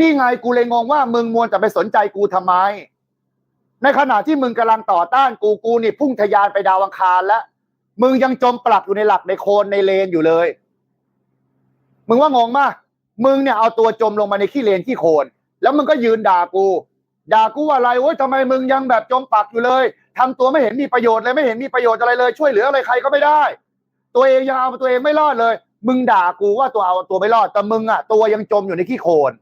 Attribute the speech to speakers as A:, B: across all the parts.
A: นี่ไงกูเลยงงว่ามึงมวนแต่ไปสนใจกูทำไม ในขณะที่มึงกำลังต่อต้านกูกูนี่พุ่งทะยานไปดาวอังคารแล้วมึงยังจมปลักอยู่ในหลักในโคนในเลนอยู่เลย มึงว่างงมาก มึงเนี่ยเอาตัวจมลงมาในขี้เลนขี้โคลนแล้วมึงก็ยืนด่ากู ด่ากูว่าอะไรโอ๊ยทำไมมึงยังแบบจมปักอยู่เลยทำตัวไม่เห็นมีประโยชน์เลยไม่เห็นมีประโยชน์อะไรเลย ช่วยเหลืออะไรใครก็ไม่ได้ ตัวเองยังเอาตัวเองไม่รอดเลย มึงด่ากูว่าตัวเอาตัวไม่รอดแต่มึงอะตัวยังจมอยู่ในขี้โคลน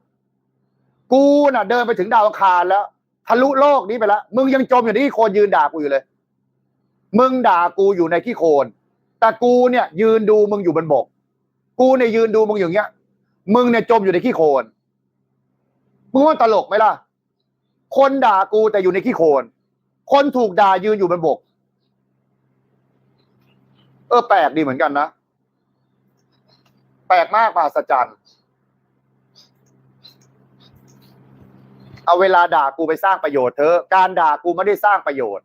A: กูน่ะเดินไปถึงดาวอังคารแล้วทะลุโลกนี้ไปแล้วมึงยังจมอยู่ในขี้โคลนยืนด่ากูอยู่เลย มึงด่ากูอยู่ในขี้โคลนแต่กูเนี่ย ยืนดูมึงอยู่บนบก กูเนี่ยยืนดูมึงอย่างเงี้ย มึงเนี่ยจมอยู่ในขี้โคลนมึงว่าตลกไหมล่ะ คนด่ากูแต่อยู่ในขี้โคลนคนถูกด่ายืนอยู่บนบก เออแปลกดีเหมือนกันนะ แปลกมากมหัศจรรย์ เอาเวลาด่ากูไปสร้างประโยชน์เธอะการด่ากูไม่ได้สร้างประโยชน์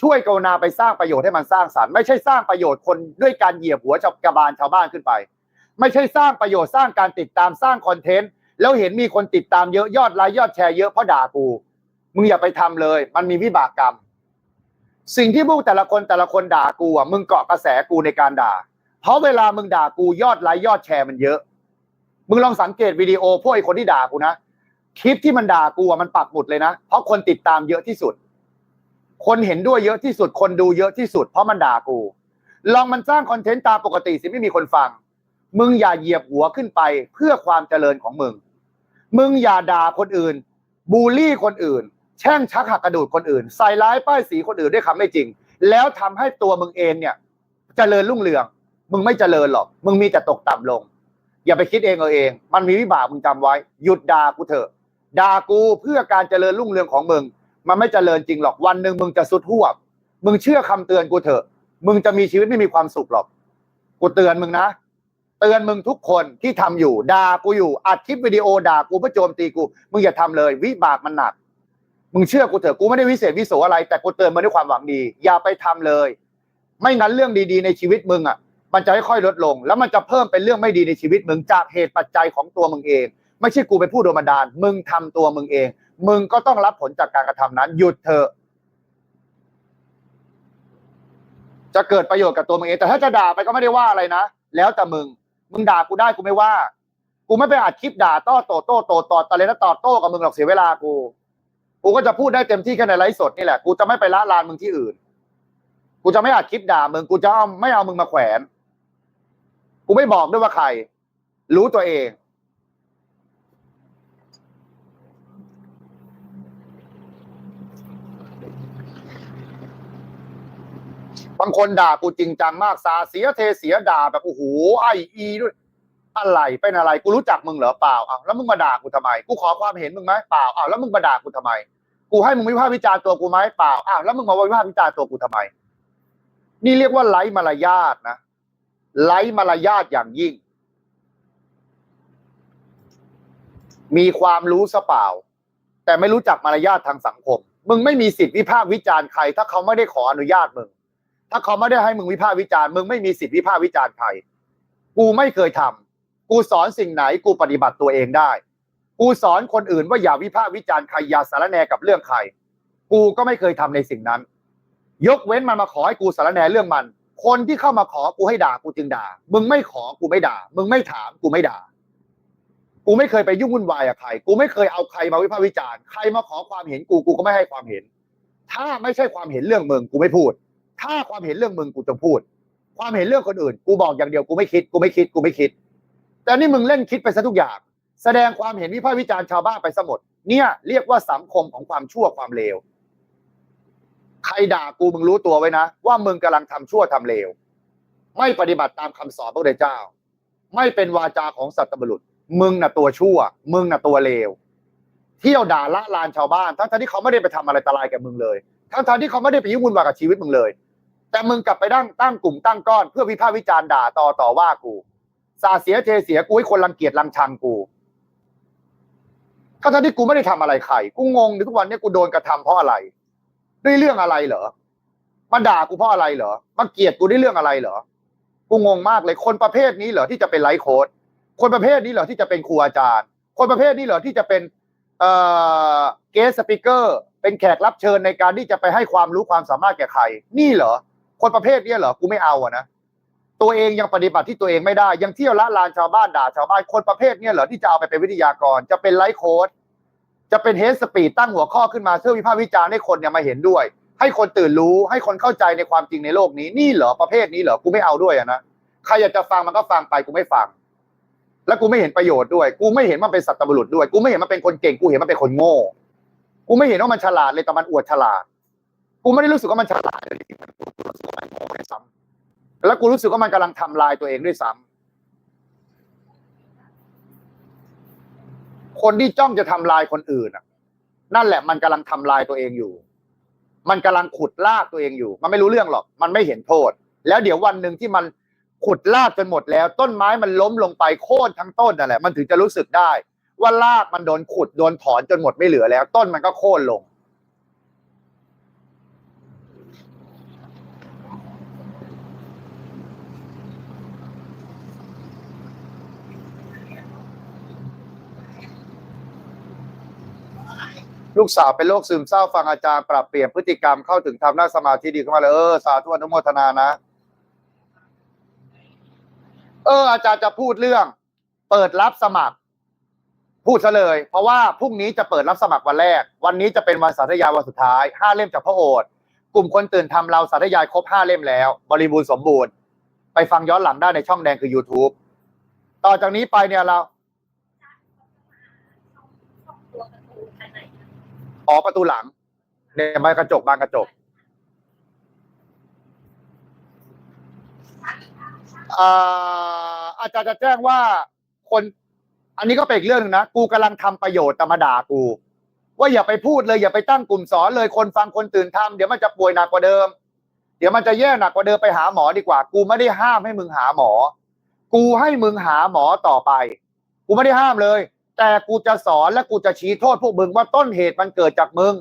A: ช่วยกรุณาไปสร้างประโยชน์ให้มันสร้างสรรค์ไม่ใช่สร้างประโยชน์คนด้วยการเหยียบหัวชาวกระบาลชาวบ้านขึ้นไป ไม่ใช่สร้างประโยชน์สร้างการติดตามสร้างคอนเทนต์แล้วเห็นมีคนติดตามเยอะยอดไลค์ยอดแชร์เยอะเพราะด่ากูมึงอย่าไปทำเลย มันมีวิบากกรรม สิ่งที่พวกแต่ละคนแต่ละคนด่ากูอะมึงเกาะกระแสกูในการด่า เพราะเวลามึงด่ากูยอดไลค์ยอดแชร์มันเยอะ มึงลองสังเกตวิดีโอพวกไอ้คนที่ด่ากูนะ คลิปที่มันด่ากูอะมันปักหมุดเลยนะ เพราะคนติดตามเยอะที่สุด คนเห็นด้วยเยอะที่สุด คนดูเยอะที่สุด เพราะมันด่ากู ลองมันสร้างคอนเทนต์ตามปกติสิไม่มีคนฟัง มึงอย่าเหยียบหัวขึ้นไปเพื่อความเจริญของมึง มึงอย่าด่าคนอื่น บูลลี่คนอื่น แช่งชักหักกระดูดคนอื่น ใส่ร้ายป้ายสีคนอื่นด้วยคำไม่จริง แล้วทำให้ตัวมึงเองเนี่ยเจริญรุ่งเรือง มึงไม่เจริญหรอก มึงมีแต่ตกต่ำลง อย่าไปคิดเองเอาเอง มันมีวิบากมึงจำไว้ หยุดด่ากูเถอะ ด่ากูเพื่อการเจริญรุ่งเรืองของมึง มันไม่เจริญจริงหรอกวันหนึ่งมึงจะสุดหวบ มึงเชื่อคำเตือนกูเถอะ มึงจะมีชีวิตไม่มีความสุขหรอก กูเตือนมึงนะ เตือนมึงทุกคนที่ทำอยู่ด่ากูอยู่อัดคลิปวิดีโอด่ากูเพื่อโจมตีกู มึงอย่าทำเลย วิบากมันหนัก มึงเชื่อกูเถอะกูไม่ได้วิเศษวิโสอะไร แต่กูเตือนมึงด้วยความหวังดี อย่าไปทำเลย ไม่งั้นเรื่องดีๆในชีวิตมึงอะ มันจะค่อยๆลดลง แล้วมันจะเพิ่มเป็นเรื่องไม่ดีในชีวิตมึงจากเหตุปัจจัยของตัวมึงเอง ไม่ใช่กูเป็นผู้โดนบันดาล มึงทำตัวมึงเอง มึงก็ต้องรับผลจากการกระทำนั้น หยุดเถอะจะเกิดประโยชน์กับตัวมึงเอง แต่ถ้าจะด่าไปก็ไม่ได้ว่าอะไรนะ แล้วแต่มึง มึงด่ากูได้กูไม่ว่า กูไม่ไปอัดคลิปด่าต้อโต้โต้โต้ตอดตะเลนะตอโต้กับมึงหรอกเสียเวลากู กูก็จะพูดได้เต็มที่แค่ในไลฟ์สดนี่แหละ กูจะไม่ไปละลานมึงที่อื่น กูจะไม่อัดคลิปด่ามึง กูจะเอาไม่เอามึงมาแขวน กูไม่บอกด้วยว่าใคร รู้ตัวเอง บางคนด่ากูจริงจังมากสาเสียเทเสียด่าแบบโอ้โหไออีด้วยอะไรเป็นอะไรกูรู้จักมึงเหรอเปล่าอ้าวแล้วมึงมาด่ากูทำไม กูขอความเห็นมึงไหมเปล่าอ้าวแล้วมึงมาด่ากูทำไม กูให้มึงวิพากษ์วิจารณ์ตัวกูไหมเปล่าอ้าวแล้วมึงมาวิพากษ์วิจารณ์ตัวกูทำไม นี่เรียกว่าไร้มารยาทนะไร้มารยาทอย่างยิ่ง มีความรู้ซะเปล่า แต่ไม่รู้จักมารยาททางสังคม มึงไม่มีสิทธิ์วิพากษ์วิจารณ์ใคร ถ้าเขาไม่ได้ขออนุญาตมึง ถ้าเขาไม่ได้ให้มึงวิพากษ์วิจารณ์มึงไม่มีสิทธิ์วิพากษ์วิจารณ์ใครกูไม่เคยทำกูสอนสิ่งไหนกูปฏิบัติตัวเองได้ กูสอนคนอื่นว่าอย่าวิพากษ์วิจารณ์ใครอย่าสารแหนกับเรื่องใคร กูก็ไม่เคยทำในสิ่งนั้น ยกเว้นมันมาขอให้กูสารแหนเรื่องมัน คนที่เข้ามาขอกูให้ด่ากูจึงด่า มึงไม่ขอกูไม่ด่า มึงไม่ถามกูไม่ด่า กูไม่เคยไปยุ่งวุ่นวายกับใคร กูไม่เคยเอาใครมาวิพากษ์วิจารณ์ ใครมาขอความเห็นกูกูก็ไม่ให้ความเห็น ถ้าไม่ใช่ความเห็นเรื่องมึงกูไม่พูด ถ้าความเห็นเรื่องมึงกูจะพูด ความเห็นเรื่องคนอื่น กูบอกอย่างเดียวกูไม่คิดกูไม่คิดกูไม่คิด แต่นี่มึงเล่นคิดไปซะทุกอย่าง แสดงความเห็นวิพากษ์วิจารณ์ชาวบ้านไปซะหมดเนี่ยเรียกว่าสังคมของความชั่วความเลวใครด่ากูมึงรู้ตัวไว้นะ ว่ามึงกำลังทำชั่วทำเลว ไม่ปฏิบัติตามคำสอนพระพุทธเจ้า ไม่เป็นวาจาของสัตบุรุษ มึงน่ะตัวชั่ว มึงน่ะตัวเลว เที่ยวด่าละลานชาวบ้าน ทั้งๆที่เขาไม่ได้ไปทำอะไรตรายแก่มึงเลย ทั้งๆที่เขาไม่ได้ไปยุ่งวุ่นวายกับชีวิตมึงเลย แต่มึงกลับไปตั้งตั้งกลุ่มตั้งก้อน เพื่อวิพากษ์วิจารณ์ด่าต่อต่อว่ากูสาเสียเทเสียกูให้คนรังเกียจรังชังกูทั้งๆที่กูไม่ได้ทำอะไรใครกูงงในทุกวันนี้กูโดนกระทำเพราะอะไร ด้วยเรื่องอะไรเหรอมาด่ากูเพราะอะไรเหรอมาเกลียดกูด้วยเรื่องอะไรเหรอกูงงมากเลยคนประเภทนี้เหรอที่จะเป็นไลฟ์โค้ดคนประเภทนี้เหรอที่จะเป็นครูอาจารย์ คนประเภทนี้เหรอที่จะเป็นเอ่อเกสสปิเกอร์เป็นแขกรับเชิญในการที่จะไปให้ความรู้ความสามารถแก่ใคร นี่เหรอ คนประเภทนี้เหรอกูไม่เอาอะนะตัวเองยังปฏิบัติที่ตัวเองไม่ได้ ยังเที่ยวละลานชาวบ้านด่าชาวบ้านคนประเภทเนี้เหรอที่จะเอาไปเป็นวิทยากร จะเป็นไลฟ์โค้ดจะเป็นเฮสสปีดตั้งหัวข้อขึ้นมาเพื่อวิพากษ์วิจารณ์ให้คนเนี่ยมาเห็นด้วย ให้คนตื่นรู้ให้คนเข้าใจในความจริงในโลกนี้นี่เหรอประเภทนี้เหรอกูไม่เอาด้วยอะนะใครอยากจะฟังมันก็ฟังไปกูไม่ฟัง แล้วกูไม่เห็นประโยชน์ด้วย กูไม่เห็นมันเป็นสัตว์บุรุษด้วย กูไม่เห็นมันเป็นคนเก่งกูเห็นมันเป็นคนโง่ กูไม่เห็นว่ามันฉลาดเลยแต่มันอวดฉลาด กูไม่ได้รู้สึกว่ามันฉลาดเลยกูรู้สึกว่ามันโง่ด้วยซ้ำแล้วกูรู้สึกว่ามันกำลังทำลายตัวเองด้วยซ้ำคนที่จ้องจะทำลายคนอื่นน่ะ นั่นแหละมันกำลังทำลายตัวเองอยู่ มันกำลังขุดลากตัวเองอยู่ มันไม่รู้เรื่องหรอก มันไม่เห็นโทษ แล้วเดี๋ยววันหนึ่งที่มันขุดลากจนหมดแล้ว ต้นไม้มันล้มลงไปโค่นทั้งต้นนั่นแหละมันถึงจะรู้สึกได้ ว่าลากมันโดนขุดโดนถอนจนหมดไม่เหลือแล้ว ต้นมันก็โค่นลง ลูกสาวเป็นโรคซึมเศร้าฟังอาจารย์ปรับเปลี่ยนพฤติกรรมเข้าถึงทำหน้าสมาธิดีขึ้นมาเลยเออสาธุอนุโมทนานะ เออ อาจารย์จะพูดเรื่อง เปิดรับสมัคร พูดซะเลย เพราะว่าพรุ่งนี้จะเปิดรับสมัครวันแรก วันนี้จะเป็นวันสาธยายวันสุดท้ายห้าเล่มจากพระโอษฐ์กลุ่มคนตื่นทำเราสาธยายครบห้าเล่มแล้ว บริบูรณ์สมบูรณ์ ไปฟังย้อนหลังได้ในช่องแดงคือ YouTube ต่อจากนี้ไปเนี่ยเรา อ๋อประตูหลังเนี่ยบานกระจกบานกระจกอ่าอาจารย์จะแจ้งว่าคน อันนี้ก็เป็นอีกเรื่องหนึงนะกูกำลังทำประโยชน์แต่มาด่ากู ว่าอย่าไปพูดเลยอย่าไปตั้งกลุ่มสอนเลยคนฟังคนตื่นทำเดี๋ยวมันจะป่วยหนักกว่าเดิม เดี๋ยวมันจะแย่หนักกว่าเดิมไปหาหมอดีกว่า กูไม่ได้ห้ามให้มึงหาหมอ กูให้มึงหาหมอต่อไป กูไม่ได้ห้ามเลย แต่กูจะสอนและกูจะชี้โทษพวกมึงว่าต้นเหตุมันเกิดจากมึง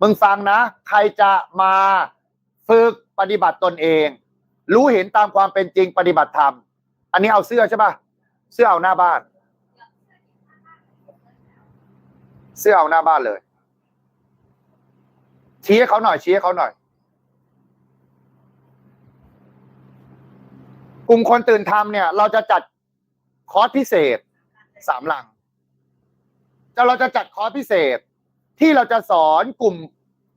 A: มึงฟังนะ ใครจะมาฝึกปฏิบัติตนเอง รู้เห็นตามความเป็นจริงปฏิบัติธรรม อันนี้เอาเสื้อใช่ปะเสื้อเอาหน้าบ้าน เสื้อเอาหน้าบ้านเลย ชี้ให้เขาหน่อยชี้ให้เขาหน่อย กลุ่มคนตื่นทำเนี่ย เราจะจัดคอร์สพิเศษ สามหลังจะเราจะจัดคอร์สพิเศษที่เราจะสอนกลุ่ม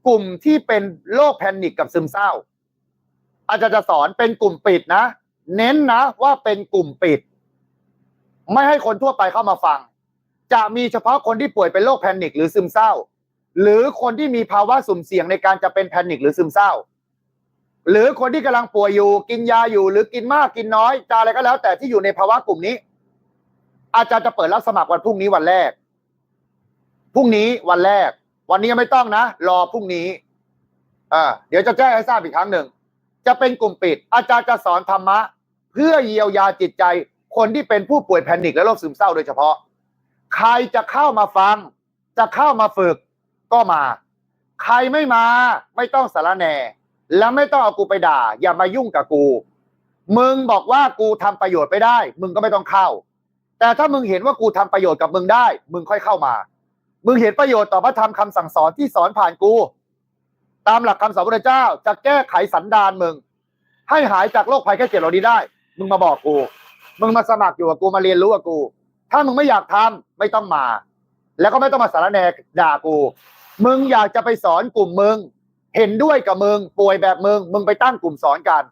A: กลุ่มที่เป็นโรคแพนิคกับซึมเศร้า อาจารย์จะสอนเป็นกลุ่มปิดนะ เน้นนะว่าเป็นกลุ่มปิด ไม่ให้คนทั่วไปเข้ามาฟัง จะมีเฉพาะคนที่ป่วยเป็นโรคแพนิคหรือซึมเศร้า หรือคนที่มีภาวะสุ่มเสี่ยงในการจะเป็นแพนิคหรือซึมเศร้า หรือคนที่กำลังป่วยอยู่กินยาอยู่ หรือกินมากกินน้อยจะอะไรก็แล้ว แต่ที่อยู่ในภาวะกลุ่มนี้ อาจารย์จะเปิดรับสมัครวันพรุ่งนี้วันแรก พรุ่งนี้วันแรก วันนี้ยังไม่ต้องนะ รอพรุ่งนี้อ่าเดี๋ยวจะแจ้งให้ทราบอีกครั้งหนึ่ง จะเป็นกลุ่มปิด อาจารย์จะสอนธรรมะ เพื่อเยียวยาจิตใจ คนที่เป็นผู้ป่วยแพนิคและโรคซึมเศร้าโดยเฉพาะ ใครจะเข้ามาฟัง จะเข้ามาฝึกก็มา ใครไม่มา ไม่ต้องสารแหน่แล้วไม่ต้องเอากูไปด่า อย่ามายุ่งกับกู มึงบอกว่ากูทำประโยชน์ไม่ได้ มึงก็ไม่ต้องเข้า แต่ถ้ามึงเห็นว่ากูทำประโยชน์กับมึงได้ มึงค่อยเข้ามา มึงเห็นประโยชน์ต่อพระธรรมคำสั่งสอนที่สอนผ่านกู ตามหลักคำสอนพระเจ้าจะแก้ไขสันดานมึง ให้หายจากโรคภัยแค่เจ็บเหล่านี้ได้ มึงมาบอกกู มึงมาสมัครอยู่กับกูมาเรียนรู้กับกู ถ้ามึงไม่อยากทำไม่ต้องมา แล้วก็ไม่ต้องมาสารแหนด่ากู มึงอยากจะไปสอนกลุ่มมึง เห็นด้วยกับมึงป่วยแบบมึง มึงไปตั้งกลุ่มสอนกัน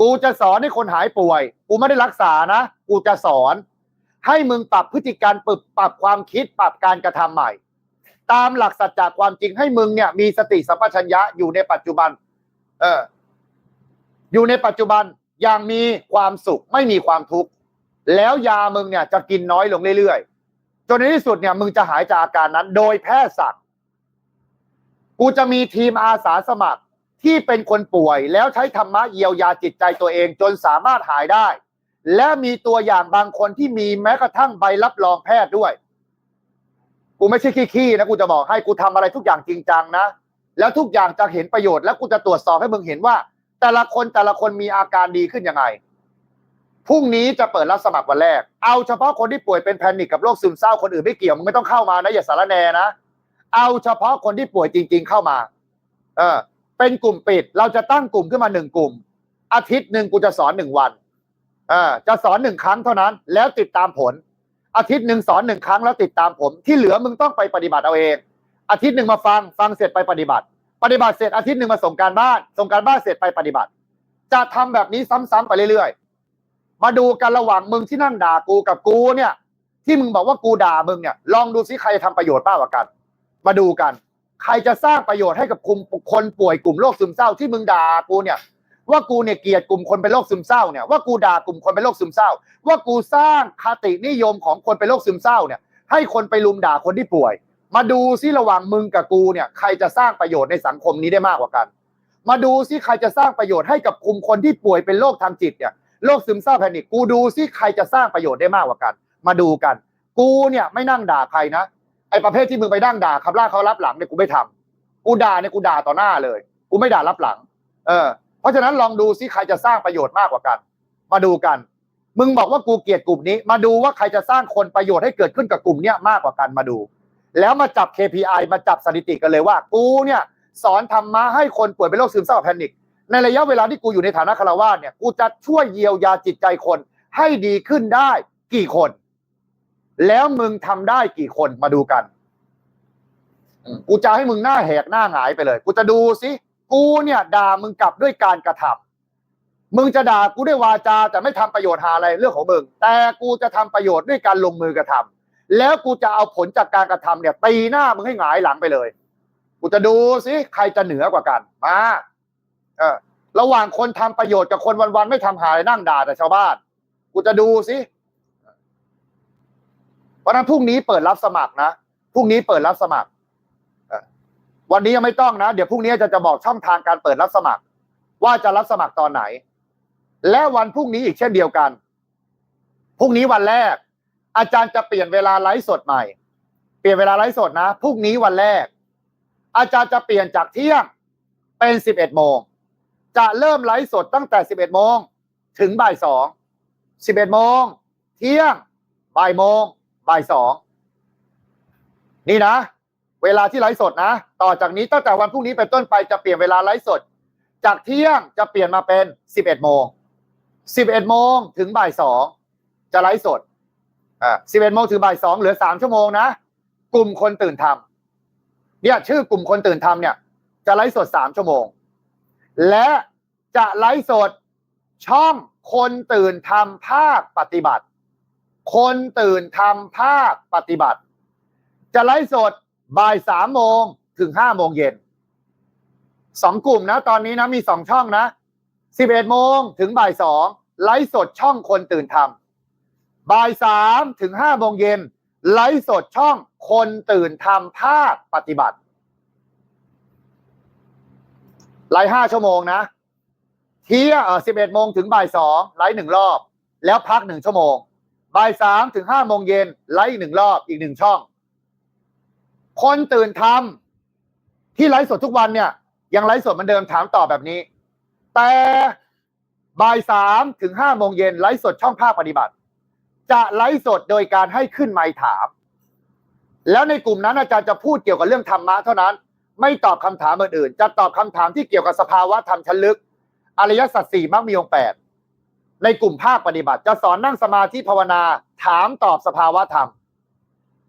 A: กูจะสอนให้คนหายป่วย กูไม่ได้รักษานะ กูจะสอน ให้มึงปรับพฤติการปรับปรับความคิดปรับการกระทำใหม่ ตามหลักสัจจะความจริงให้มึงเนี่ย มีสติสัมปชัญญะอยู่ในปัจจุบัน เออ อยู่ในปัจจุบันอย่างมีความสุขไม่มีความทุกข์แล้วยามึงเนี่ยจะกินน้อยลงเรื่อยๆจนในที่สุดเนี่ย มึงจะหายจากอาการนั้น โดยแพทย์สั่งกูจะมีทีมอาสาสมัครที่เป็นคนป่วย แล้วใช้ธรรมะเยียวยาจิตใจตัวเองจนสามารถหายได้ และมีตัวอย่างบางคนที่มีแม้กระทั่งใบรับรองแพทย์ด้วย กูไม่ใช่ขี้ๆนะกูจะบอกให้กูทำอะไรทุกอย่างจริงจังนะ แล้วทุกอย่างจะเห็นประโยชน์ แล้วกูจะตรวจสอบให้มึงเห็นว่า แต่ละคนแต่ละคนมีอาการดีขึ้นยังไงพรุ่งนี้จะเปิดรับสมัครวันแรก เอาเฉพาะคนที่ป่วยเป็นแพนิคกับโรคซึมเศร้าคนอื่นไม่เกี่ยวมึงไม่ต้องเข้ามานะอย่าสารแนนะ เอาเฉพาะคนที่ป่วยจริง ๆ เข้ามา เออ เป็นกลุ่มปิด เราจะตั้งกลุ่มขึ้นมาหนึ่งกลุ่ม อาทิตย์หนึ่งกูจะสอนหนึ่งวัน ออจะสอนหนึ่งครั้งเท่านั้น แล้วติดตามผล อาทิตย์หนึ่งสอนหนึ่งครั้งแล้วติดตามผม ที่เหลือมึงต้องไปปฏิบัติเอาเอง อาทิตย์หนึ่งมาฟังฟังเสร็จไปปฏิบัติ ปฏิบัติเสร็จอาทิตย์หนึ่งมาส่งการบ้าน ส่งการบ้านเสร็จไปปฏิบัติ จะทำแบบนี้ซ้ำๆไปเรื่อยๆ มาดูกันระหว่างมึงที่นั่งด่ากูกับกูเนี่ย ที่มึงบอกว่ากูด่ามึงเนี่ยลองดูซิใครจะทำประโยชน์มากกว่ากัน มาดูกัน ใครจะสร้างประโยชน์ให้กับกลุ่มคนป่วยกลุ่มโรคซึมเศร้าที่มึงด่ากูเนี่ย ว่ากูเนี่ยเกลียดกลุ่มคนเป็นโรคซึมเศร้าเนี่ยว่ากูด่ากลุ่มคนเป็นโรคซึมเศร้า ว่ากูสร้างคตินิยมของคนเป็นโรคซึมเศร้าเนี่ย ให้คนไปลุมด่าคนที่ป่วย มาดูซิระหว่างมึงกับกูเนี่ยใครจะสร้างประโยชน์ในสังคมนี้ได้มากกว่ากัน มาดูซิใครจะสร้างประโยชน์ให้กับกลุ่มคนที่ป่วยเป็นโรคทางจิตเนี่ยโรคซึมเศร้าแพนิคกูดูซิใครจะสร้างประโยชน์ได้มากกว่ากัน มาดูกัน กูเนี่ยไม่นั่งด่าใครนะไอ้ประเภทที่มึงไปนั่งด่าคำล่าเขารับหลังเนี่ยกูไม่ทำกูด่าเนี่ยกูด่าต่อหน้าเลย กูไม่ด่ารับหลัง เออ ราะฉะนั้นลองดูซิใครจะสร้างประโยชน์มากกว่ากัน มาดูกัน มึงบอกว่ากูเกลียดกลุ่มนี้ มาดูว่าใครจะสร้างคนประโยชน์ให้เกิดขึ้นกับกลุ่มเนี้ยมากกว่ากันมาดู แล้วมาจับ KPI มาจับสถิติกันเลยว่า กูเนี่ยสอนธรรมะให้คนป่วยเป็นโรคซึมเศร้าแพนิคในระยะเวลาที่กูอยู่ในฐานะคารวาสเนี่ยกูจะช่วยเยียวยาจิตใจคนให้ดีขึ้นได้กี่คน แล้วมึงทำได้กี่คนมาดูกัน กูจะให้มึงหน้าแหกหน้าหงายไปเลย กูจะดูสิ กูเนี่ยด่ามึงกลับด้วยการกระทำมึงจะด่ากูด้วยวาจาแต่ไม่ทำประโยชน์หาอะไรเรื่องของมึง แต่กูจะทำประโยชน์ด้วยการลงมือกระทำแล้วกูจะเอาผลจากการกระทำเนี่ยตีหน้ามึงให้หงายหลังไปเลย กูจะดูสิใครจะเหนือกว่ากันมาเออระหว่างคนทำประโยชน์กับคนวันๆไม่ทำหาอะไรนั่งด่าแต่ชาวบ้าน กูจะดูสิเพราะนั้นพรุ่งนี้เปิดรับสมัครนะพรุ่งนี้เปิดรับสมัคร วันนี้ยังไม่ต้องนะ เดี๋ยวพรุ่งนี้จะจะบอกช่องทางการเปิดรับสมัคร ว่าจะรับสมัครตอนไหน และวันพรุ่งนี้อีกเช่นเดียวกันพรุ่งนี้วันแรก อาจารย์จะเปลี่ยนเวลาไลฟ์สดใหม่ เปลี่ยนเวลาไลฟ์สดนะพรุ่งนี้วันแรก อาจารย์จะเปลี่ยนจากเที่ยงเป็น11โมงจะเริ่มไลฟ์สดตั้งแต่11โมงถึงบ่ายสอง11โมงเที่ยงบ่ายโมงบ่ายสองนี่นะ เวลาที่ไลฟ์สดนะ ต่อจากนี้ตั้งแต่วันพรุ่งนี้เป็นต้นไปจะเปลี่ยนเวลาไลฟ์สด จากเที่ยงจะเปลี่ยนมาเป็น 11 โมง 11 โมงถึงบ่ายสองจะไลฟ์สด อ่า 11 โมงถึงบ่ายสองเหลือ 3 ชั่วโมงนะ กลุ่มคนตื่นทำเนี่ยชื่อกลุ่มคนตื่นทำเนี่ย จะไลฟ์สดสามชั่วโมง และจะไลฟ์สดช่องคนตื่นทำภาคปฏิบัติ คนตื่นทำภาคปฏิบัติ จะไลฟ์สด บ่ายสามโมงถึงห้าโมงเย็นสองกลุ่มนะ ตอนนี้นะมีสองช่องนะสิบเอ็ดโมงถึงบ่ายสองไลฟ์สดช่องคนตื่นทำบ่ายสามถึงห้าโมงเย็นไลฟ์สดช่องคนตื่นทำภาคปฏิบัติไลฟ์ห้าชั่วโมงนะเที่ยงเออสิบเอ็ดโมงถึงบ่ายสองไลฟ์หนึ่งรอบ แล้วพักหนึ่งชั่วโมงบ่ายสามถึงห้าโมงเย็นไลฟ์อีกหนึ่งรอบอีกหนึ่งช่อง คนตื่นทำที่ไลฟ์สดทุกวันเนี่ยยังไลฟ์สดเหมือนเดิมถามตอบแบบนี้ แต่บ่ายสามถึงห้าโมงเย็นไลฟ์สดช่องภาคปฏิบัติ จะไลฟ์สดโดยการให้ขึ้นไมค์ถาม แล้วในกลุ่มนั้นอาจารย์จะพูดเกี่ยวกับเรื่องธรรมะเท่านั้น ไม่ตอบคำถามอื่นๆจะตอบคำถามที่เกี่ยวกับสภาวะธรรมชั้นลึก อริยสัจสี่มรรคมีองค์แปดในกลุ่มภาคปฏิบัติ จะสอนนั่งสมาธิภาวนาถามตอบสภาวะธรรม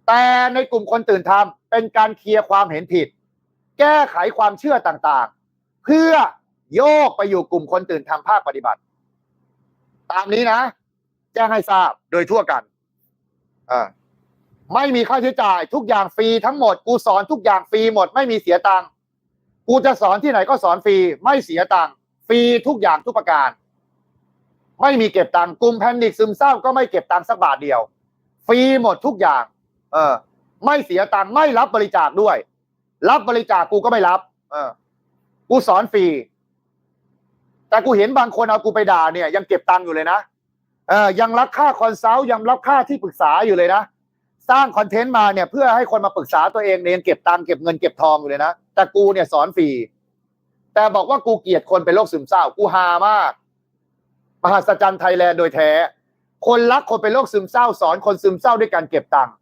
A: แต่ในกลุ่มคนตื่นธรรมเป็นการเคลียร์ความเห็นผิด แก้ไขความเชื่อต่างๆ เพื่อโยกไปอยู่กลุ่มคนตื่นธรรมภาคปฏิบัติ ตามนี้นะ แจ้งให้ทราบโดยทั่วกันอ่าไม่มีค่าใช้จ่ายทุกอย่างฟรีทั้งหมด กูสอนทุกอย่างฟรีหมด ไม่มีเสียตังค์กูจะสอนที่ไหนก็สอนฟรีไม่เสียตังค์ฟรีทุกอย่างทุกประการ ไม่มีเก็บตังค์กลุ่มแพนิคซึมเศร้าก็ไม่เก็บตังค์สักบาทเดียว ฟรีหมดทุกอย่าง ออ ไม่เสียตังค์ไม่รับบริจาคด้วย รับบริจาคกูก็ไม่รับ เออ กูสอนฟรีแต่กูเห็นบางคนเอากูไปด่าเนี่ย ยังเก็บตังค์อยู่เลยนะเออยังรับค่าคอนซัลท์ยังรับค่าที่ปรึกษาอยู่เลยนะสร้างคอนเทนต์มาเนี่ย เพื่อให้คนมาปรึกษาตัวเองเนี่ยยังเก็บตังค์เก็บเงินเก็บทองอยู่เลยนะแต่กูเนี่ยสอนฟรีแต่บอกว่ากูเกลียดคนเป็นโรคซึมเศร้า กูฮามากมหัศจรรย์ไทยแลนด์โดยแท้ คนรักคนเป็นโรคซึมเศร้า สอนคนซึมเศร้าด้วยการเก็บตังค์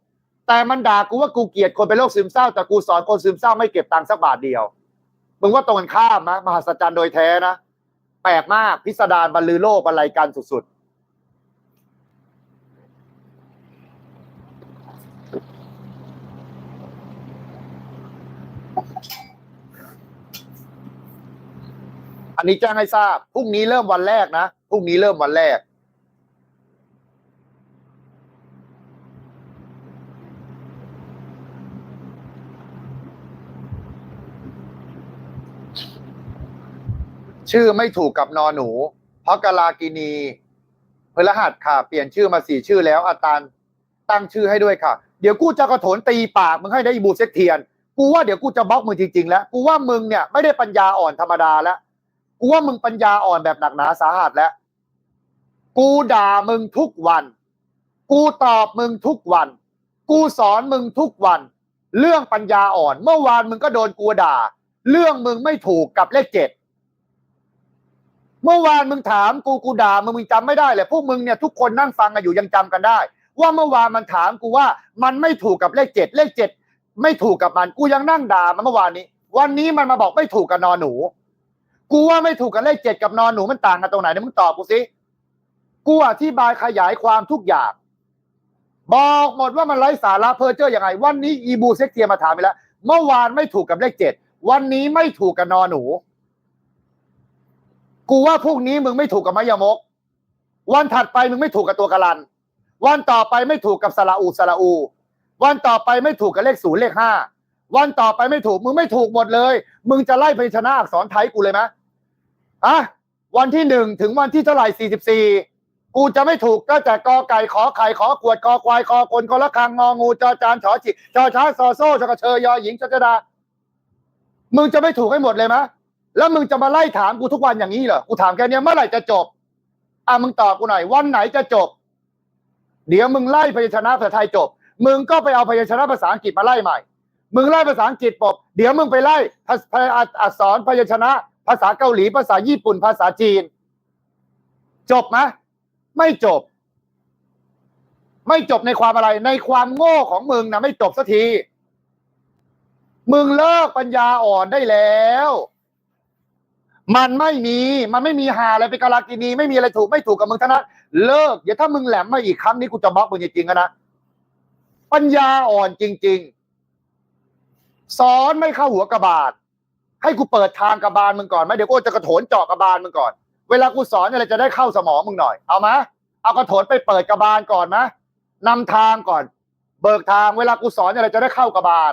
A: แต่มันด่ากูว่ากูเกลียดคนเป็นโรคซึมเศร้า แต่กูสอนคนซึมเศร้าไม่เก็บตังค์สักบาทเดียว มึงว่าตรงกันข้ามนะมหัศจรรย์โดยแท้นะ แปลกมากพิสดารบรรลือโลกบรรลัยกันสุดๆ อันนี้แจ้งให้ทราบพรุ่งนี้เริ่มวันแรกนะพรุ่งนี้เริ่มวันแรก ชื่อไม่ถูกกับนอหนู เพราะกาลากินีพฤหัสค่ะ เปลี่ยนชื่อมาสี่ชื่อแล้วอาตานตั้งชื่อให้ด้วยค่ะ เดี๋ยวกูจะกระโถนตีปากมึงให้ได้อีบูเซ็กเทียน กูว่าเดี๋ยวกูจะบล็อกมึงจริงๆแล้ว กูว่ามึงเนี่ยไม่ได้ปัญญาอ่อนธรรมดาแล้ว กูว่ามึงปัญญาอ่อนแบบหนักหนาสาหัสแล้ว กูด่ามึงทุกวัน กูตอบมึงทุกวัน กูสอนมึงทุกวัน เรื่องปัญญาอ่อน เมื่อวานมึงก็โดนกูด่า เรื่องมึงไม่ถูกกับเลขเจ็ด เมื่อวานมึงถามกูกูด่ามึงมึงจำไม่ได้เลยพวกมึงเนี่ยทุกคนนั่งฟังกันอยู่ยังจำกันได้ ว่าเมื่อวานมันถามกูว่ามันไม่ถูกกับเลขเจ็ดเลขเจ็ดไม่ถูกกับมันกูยังนั่งด่ามันเมื่อวานนี้ วันนี้มันมาบอกไม่ถูกกับนอนหนู กูว่าไม่ถูกกับเลขเจ็ดกับนอนหนูมันต่างกันตรงไหนเนี่ยมึงตอบกูสิกูอธิบายขยายความทุกอย่าง บอกหมดว่ามันไร้สาระเพอเจอร์ยังไง วันนี้อีบูเซ็กเทียมาถามไปแล้ว เมื่อวานไม่ถูกกับเลขเจ็ดวันนี้ไม่ถูกกับนอนหนู กูว่าพวกนี้มึงไม่ถูกกับมายมก วันถัดไปมึงไม่ถูกกับตัวกะลัน วันต่อไปไม่ถูกกับสระอูสระอู วันต่อไปไม่ถูกกับเลขศูนย์เลขห้าวันต่อไปไม่ถูกมึงไม่ถูกหมดเลย มึงจะไล่พยัญชนะอักษรไทยกูเลยไหมอะวันที่หนึ่งถึงวันที่เท่าไหร่สี่สิบสี่กูจะไม่ถูกก็แต่กอไก่ขอไข่ขอขวดกอควายคอคนคอละคังงองูจอจานฉอจิจอช้างซอโซ่ชกระเชยยอหญิงชกระดา มึงจะไม่ถูกให้หมดเลยไหม แล้วมึงจะมาไล่ถามกูทุกวันอย่างนี้เหรอ กูถามแค่เนี้ยเมื่อไหร่จะจบ อะมึงตอบกูหน่อยวันไหนจะจบ เดี๋ยวมึงไล่พยัญชนะภาษาไทยจบ มึงก็ไปเอาพยัญชนะภาษาอังกฤษมาไล่ใหม่ มึงไล่ภาษาอังกฤษปบเดี๋ยวมึงไปไล่ภาษาอักษรพยัญชนะ ภาษาเกาหลี ภาษาญี่ปุ่น ภาษาจีน จบไหมไม่จบ ไม่จบในความอะไร ในความโง่ของมึงนะไม่จบสักที มึงเลิกปัญญาอ่อนได้แล้ว มันไม่มี มันไม่มีหาอะไรเป็นกาลากินีไม่มีอะไรถูกไม่ถูกกับมึงทั้งนั้นเลิก เดี๋ยวถ้ามึงแหลมมาอีกครั้งนี้กูจะบล็อกมึงจริงๆอะนะ ปัญญาอ่อนจริง ๆ สอนไม่เข้าหัวกระบาลให้กูเปิดทางกระบาลมึงก่อนไหมเดี๋ยวกูจะกระโถนเจาะกระบาลมึงก่อน เวลากูสอนอะไรจะได้เข้าสมองมึงหน่อย เอามะเอากระโถนไปเปิดกระบาลก่อนมะนำทางก่อน เบิกทางเวลากูสอนอะไรจะได้เข้ากระบาล